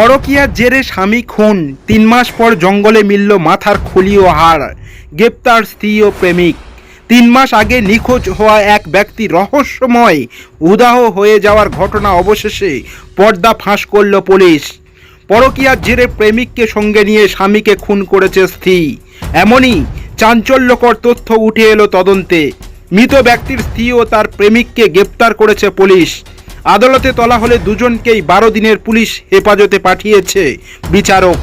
পরকিয়ার জেরে স্বামী খুন। তিন মাস পর জঙ্গলে মিলল মাথার খুলি ও হাড়। গ্রেপ্তার স্ত্রী ও প্রেমিক। তিন মাস আগে নিখোঁজ হওয়া এক ব্যক্তি রহস্যময় উদাহ হয়ে যাওয়ার ঘটনা অবশেষে পর্দা ফাঁস করল পুলিশ। পরকিয়ার জেরে প্রেমিককে সঙ্গে নিয়ে স্বামীকে খুন করেছে স্ত্রী। এমনই চাঞ্চল্যকর তথ্য উঠে এলো তদন্তে। মৃত ব্যক্তির স্ত্রী ও তার প্রেমিককে গ্রেপ্তার করেছে পুলিশ। আদালতে তলা হলে দুজনকেই বারো দিনের পুলিশ হেফাজতে পাঠিয়েছে বিচারক।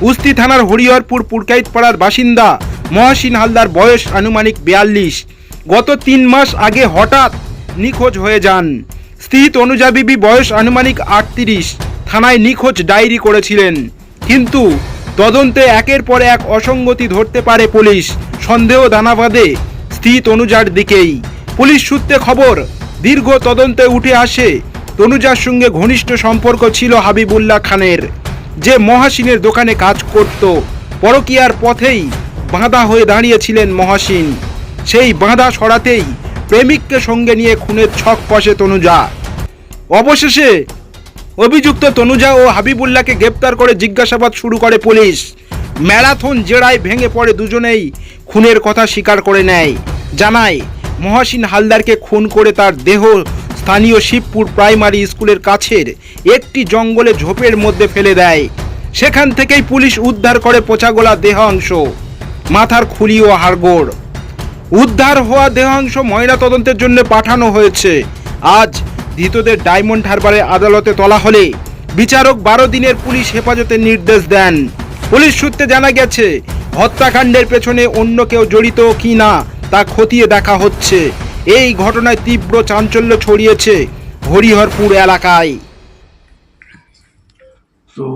উস্তি থানার হরিহরপুর পুরকাইত পাড়ার বাসিন্দা মহাসিন হালদার বয়স আনুমানিক বিয়াল্লিশ। গত তিন মাস আগে হঠাৎ নিখোঁজ হয়ে যান। স্থিত তনুজা বিবি বয়স আনুমানিক আটত্রিশ। থানায় নিখোঁজ ডায়েরি করেছিলেন। কিন্তু তদন্তে একের পর এক অসঙ্গতি ধরতে পারে পুলিশ। সন্দেহ দানা বাঁধে স্ত্রী তনুজার দিকেই। পুলিশ সূত্রে খবর দীর্ঘ তদন্তে উঠে আসে তনুজার সঙ্গে ঘনিষ্ঠ সম্পর্ক ছিল হাবিবুল্লাহ খানের। যে মহাসিনের দোকানে কাজ করত, পরকিয়ার পথেই বাঁধা হয়ে দাঁড়িয়েছিলেন মহাসিন। সেই বাঁধা সরাতেই প্রেমিককে সঙ্গে নিয়ে খুনের ছক কষে তনুজা। অবশেষে অভিযুক্ত তনুজা ও হাবিবুল্লাহকে গ্রেপ্তার করে জিজ্ঞাসাবাদ শুরু করে পুলিশ। ম্যারাথন জেরায় ভেঙে পড়ে দুজনেই খুনের কথা স্বীকার করে নেয়, জানায় মহাসিন হালদারকে খুন করে তার দেহ স্থানীয় শিবপুর প্রাইমারি স্কুলের কাছের একটি জঙ্গলে ঝোপের মধ্যে ফেলে দেয়। সেখান থেকেই পুলিশ উদ্ধার করে পচাগোলা দেহাংশ, মাথার খুলি ও হাড়গোড়। উদ্ধার হওয়া দেহাংশ ময়না তদন্তের জন্য পাঠানো হয়েছে। আজ ধৃতদের ডায়মন্ড হারবারে আদালতে তোলা হলে বিচারক বারো দিনের পুলিশ হেফাজতের নির্দেশ দেন। পুলিশ সূত্রে জানা গেছে, হত্যাকাণ্ডের পেছনে অন্য কেউ জড়িত কি না তা খতিয়ে দেখা হচ্ছে। এই ঘটনায় তীব্র চাঞ্চল্য ছড়িয়েছে হরিহরপুর এলাকায়। তো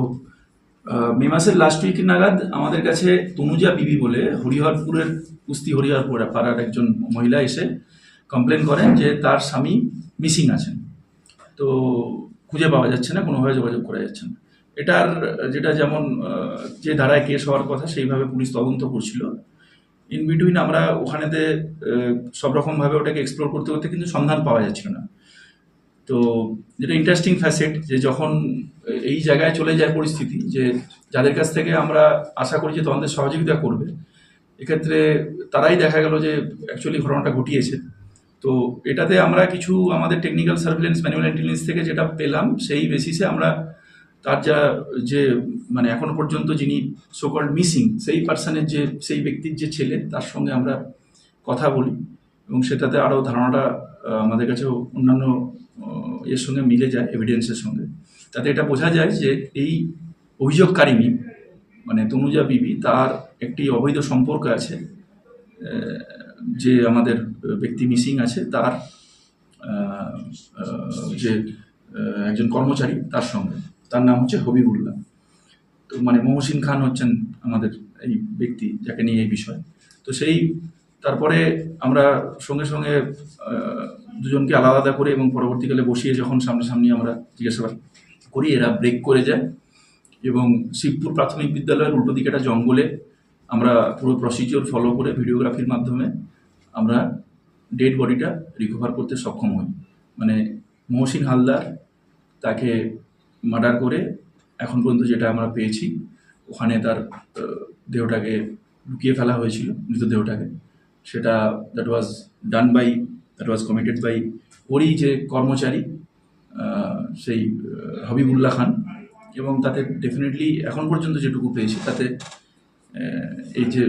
মে মাসের লাস্ট উইক নাগাদ আমাদের কাছে তনুজা বিবি বলে হরিহরপুরের কুস্তি হরিহরপুর পাড়ার একজন মহিলা এসে কমপ্লেন করেন যে তার স্বামী মিসিং আছেন। তো, খুঁজে পাওয়া যাচ্ছে না, কোনোভাবে যোগাযোগ করা যাচ্ছে না। এটার যেটা যেমন যে ধারায় কেস হওয়ার কথা সেইভাবে পুলিশ তদন্ত করছিল। ইন বিটুইন আমরা ওখানেতে সব রকমভাবে ওটাকে এক্সপ্লোর করতে করতে কিন্তু সন্ধান পাওয়া যাচ্ছিল না। তো যেটা ইন্টারেস্টিং ফ্যাসেট যে যখন এই জায়গায় চলে যায় পরিস্থিতি যে যাদের কাছ থেকে আমরা আশা করি যে তদন্তের সহযোগিতা করবে, এক্ষেত্রে তারাই দেখা গেল যে অ্যাকচুয়ালি ঘটনাটা ঘটিয়েছে। তো এটাতে আমরা কিছু আমাদের টেকনিক্যাল সার্ভিলেন্স ম্যানুয়াল ইন্টেলিজেন্স থেকে যেটা পেলাম, সেই বেসিসে আমরা তার যা যে মানে এখনও পর্যন্ত যিনি সোকল্ড মিসিং সেই পার্সনের যে, সেই ব্যক্তির যে ছেলে, তার সঙ্গে আমরা কথা বলি এবং সেটাতে আরও ধারণাটা আমাদের কাছে অন্যান্য এর সঙ্গে মিলে যায় এভিডেন্সের সঙ্গে। তাতে এটা বোঝা যায় যে, এই অভিযোগকারিনী মানে তনুজা বিবি, তার একটি অবৈধ সম্পর্ক আছে যে আমাদের ব্যক্তি মিসিং আছে, তার যে একজন কর্মচারী তার সঙ্গে। তার নাম হচ্ছে হবিবুল্লাহ। তো মানে মহসিন খান হচ্ছেন আমাদের এই ব্যক্তি যাকে নিয়ে এই বিষয়। তো সেই তারপরে আমরা সঙ্গে সঙ্গে দুজনকে আলাদা আলাদা করে এবং পরবর্তীকালে বসিয়ে যখন সামনাসামনি আমরা জিজ্ঞাসাবাদ করি, এরা ব্রেক করে যায় এবং শিবপুর প্রাথমিক বিদ্যালয়ের উল্টো দিকে একটা জঙ্গলে আমরা পুরো প্রসিজিওর ফলো করে ভিডিওগ্রাফির মাধ্যমে আমরা ডেড বডিটা রিকভার করতে সক্ষম হই। মানে মহসিন হালদার তাকে মার্ডার করে এখন পর্যন্ত যেটা আমরা পেয়েছি, ওখানে তার দেহটাকে লুকিয়ে ফেলা হয়েছিল মৃতদেহটাকে সেটা that was done by that was committed by ওরই যে কর্মচারী সেই হাবিবুল্লাহ খান। এবং তাতে ডেফিনেটলি এখন পর্যন্ত যেটুকু পেয়েছি, তাতে এই যে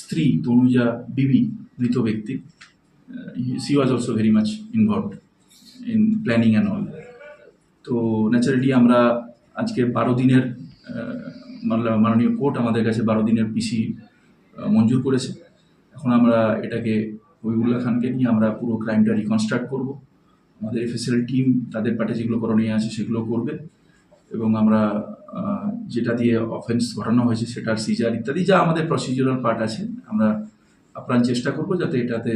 স্ত্রী তনুজা বিবি, মৃত ব্যক্তি she was also very much involved in planning and all তো ন্যাচারালি আমরা আজকে বারো দিনের মাননীয় কোর্ট আমাদের কাছে বারো দিনের পিসি মঞ্জুর করেছে। এখন আমরা এটাকে হবিবুল্লাহ খানকে নিয়ে আমরা পুরো ক্রাইমটা রিকনস্ট্রাক্ট করব। আমাদের এফএসএল টিম তাদের পার্টে যেগুলো করণীয় আছে সেগুলো করবে এবং আমরা যেটা দিয়ে অফেন্স ঘটানো হয়েছে সেটার সিজার ইত্যাদি, যা আমাদের প্রসিডিউরাল পার্ট আছে, আমরা আপ্রাণ চেষ্টা করব যাতে এটাতে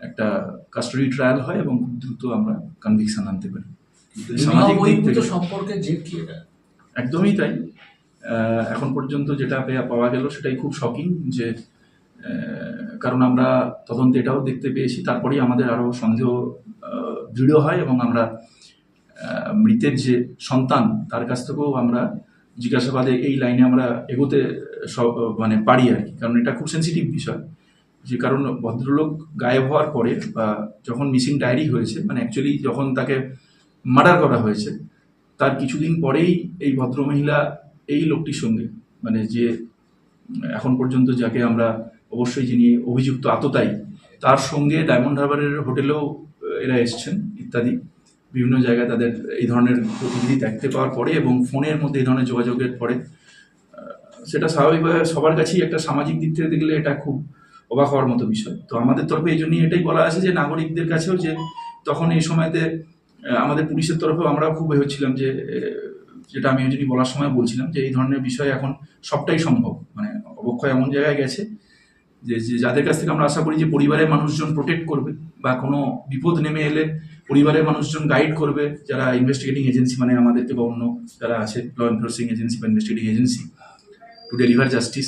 একটা কাস্টডি ট্রায়াল হয় এবং খুব দ্রুত আমরা কনভিকশন আনতে পারি। সামাজিক দিক বহির্ভূত থেকে। সম্পর্কের জেদ কি এটা? একদমই তাই। এখন পর্যন্ত যেটা পাওয়া গেল সেটাই খুব শকিং যে কারণ আমরা তদন্তে এটাও দেখতে পেয়েছি। তারপরেই আমাদের আরও সন্দেহ দৃঢ় হয় এবং আমরা মৃতের যে সন্তান তার কাছ থেকেও আমরা জিজ্ঞাসাবাদে এই লাইনে আমরা এগোতে সব মানে পারি আর কি। কারণ এটা খুব সেন্সিটিভ বিষয়। যে কারণ ভদ্রলোক গায়েব হওয়ার পরে বা যখন মিসিং ডায়েরি হয়েছে মানে অ্যাকচুয়ালি যখন তাকে মার্ডার করা হয়েছে। তার কিছুদিন পরেই এই ভদ্রমহিলা, এই লোকটির সঙ্গে মানে যে এখন পর্যন্ত যাকে আমরা অবশ্যই যিনি অভিযুক্ত আততায়ী, তার সঙ্গে ডায়মন্ড হারবারের হোটেলেও এরা এসছেন ইত্যাদি। বিভিন্ন জায়গায় তাদের এই ধরনের গতিবিধি দেখতে পাওয়ার পরে এবং ফোনের মধ্যে এই ধরনের যোগাযোগের পরে সেটা স্বাভাবিকভাবে সবার কাছেই একটা সামাজিক দিক থেকে দেখলে এটা খুব অবাক হওয়ার মতো বিষয়। তো আমাদের তরফে এই জন্যই এটাই বলা আছে যে, নাগরিকদের কাছেও যে তখন এই সময়তে আমাদের পুলিশের তরফেও আমরা খুব হচ্ছিলাম যে যেটা আমি জন্যই বলার সময় বলছিলাম যে, এই ধরনের বিষয় এখন সবটাই সম্ভব। মানে অবক্ষয় এমন জায়গায় গেছে যে যে যাদের কাছ থেকে আমরা আশা করি যে পরিবারের মানুষজন প্রোটেক্ট করবে বা কোনো বিপদ নেমে এলে পরিবারের মানুষজন গাইড করবে, যারা ইনভেস্টিগেটিং এজেন্সি মানে আমাদেরকে বা অন্য যারা আছে ল এনফোর্সিং এজেন্সি বা investigating agency to deliver justice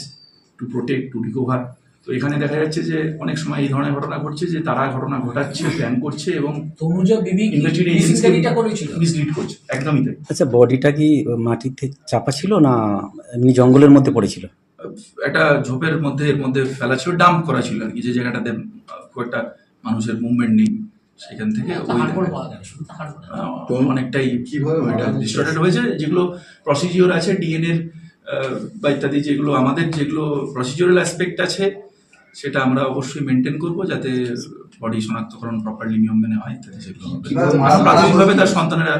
to protect to recover তো এখানে দেখা যাচ্ছে যে অনেক সময় এই ধরনের ঘটনা ঘটছে যে তারা ঘটনা ঘটাচ্ছে প্ল্যান করছে এবং তনুজা বিবি করেছিল? মিসলিড করছে একদমই তাই। আচ্ছা বডিটা কি মাটিতে চাপা ছিল না এমনি জঙ্গলের মধ্যে পড়েছিল? একটা ঝোপের মধ্যে এর মধ্যে ফেলা ছিল ডাম্প করা ছিল আর কি যে জায়গাটাতে খুব একটা মানুষের মুভমেন্ট নেই সেখান থেকে ওই অনেকটাই কীভাবে? ডিস্টর্টেড হয়েছে যেগুলো প্রসিজিওর আছে ডিএনএর বা ইত্যাদি যেগুলো আমাদের যেগুলো প্রসিজিওরাল অ্যাসপেক্ট আছে সেটা আমরা অবশ্যই মেনটেন করব যাতে বডি শনাক্তকরণ প্রপারলি নিয়ম মেনে হয় সেগুলো প্রাথমিকভাবে তার সন্তানেরা